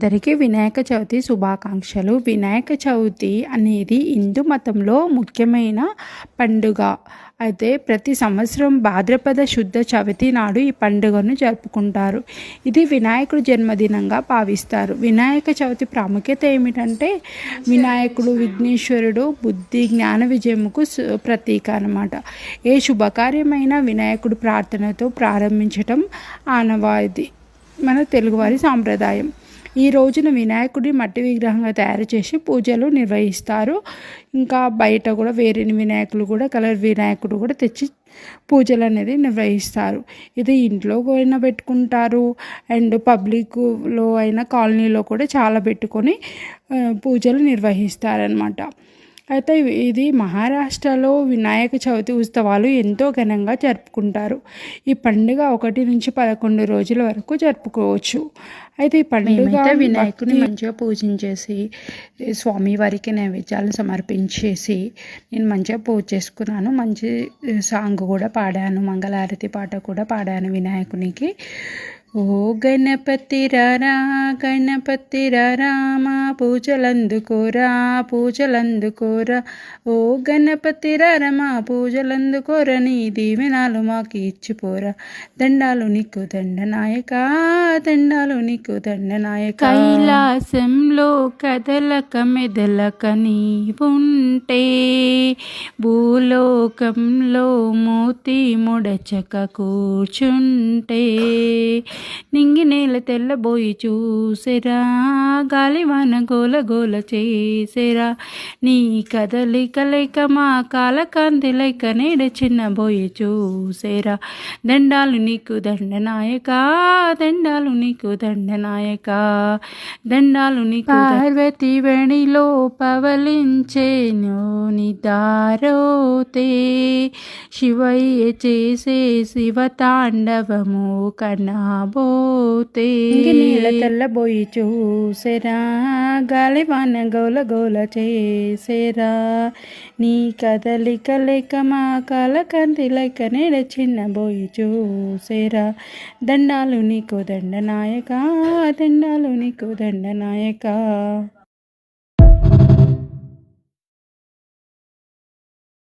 అందరికీ వినాయక చవితి శుభాకాంక్షలు. వినాయక చవితి అనేది హిందూ మతంలో ముఖ్యమైన పండుగ. అయితే ప్రతి సంవత్సరం భాద్రపద శుద్ధ చవితి నాడు ఈ పండుగను జరుపుకుంటారు. ఇది వినాయకుడు జన్మదినంగా భావిస్తారు. వినాయక చవితి ప్రాముఖ్యత ఏమిటంటే వినాయకుడు విఘ్నేశ్వరుడు బుద్ధి జ్ఞాన విజయముకు ప్రతీక అనమాట ఏ శుభకార్యమైన వినాయకుడు ప్రార్థనతో ప్రారంభించటం ఆనవాయితీ. మన తెలుగువారి సాంప్రదాయం. ఈ రోజున వినాయకుడి మట్టి విగ్రహంగా తయారు చేసి పూజలు నిర్వహిస్తారు. ఇంకా బయట కూడా వేరే వినాయకులు కూడా కలర్ వినాయకుడు కూడా తెచ్చి పూజలు అనేది నిర్వహిస్తారు. ఇది ఇంట్లో అయినా పెట్టుకుంటారు. అండ్ పబ్లిక్లో అయినా కాలనీలో కూడా చాలా పెట్టుకొని పూజలు నిర్వహిస్తారనమాట అయితే ఇది మహారాష్ట్రలో వినాయక చవితి ఉత్సవాలు ఎంతో ఘనంగా జరుపుకుంటారు. ఈ పండుగ ఒకటి నుంచి పదకొండు రోజుల వరకు జరుపుకోవచ్చు. అయితే ఈ పండుగ వినాయకుని మంచిగా పూజించేసి స్వామివారికి నైవేద్యాలను సమర్పించేసి నేను మంచిగా పూజ చేసుకున్నాను. మంచి సాంగ్ కూడా పాడాను. మంగళారతి పాట కూడా పాడాను వినాయకునికి. ఓ గణపతి రారా గణపతి రామా పూజలందుకోరా పూజలందుకోరా ఓ గణపతి రారమా పూజలందుకోరా నీ దీవెనాలు మాకు ఇచ్చిపోరా దండాలు నీకు దండనాయక దండాలు నీకు దండనాయక కైలాసంలో కదలక మెదలక నీ ఉంటే భూలోకంలో మూతి ముడచక కూర్చుంటే నింగి నేల తెల్లబోయి చూసెరా గాలివాన గోల గోల చేసెరా. నీ కదలిక లేక మా కాలకాంతి లేక నేడ చిన్నబోయి చూసెరా. దండాలు నీకు దండనాయక దండాలు నీకు దండనాయక దండాలు నీకు పార్వతి వేణిలో పవలించేను నిదారోతే శివయ్య చేసే శివ తాండవము కన్నా పోతే నీళ్ళ తెల్లబోయి చూసేరా గాలివాన గోల గోల చేసేరా. నీ కదలిక లేక మా కలకంది లేక నేడ చిన్నబోయి చూసేరా. దండాలు నీకు దండనాయక దండాలు నీకు దండనాయక.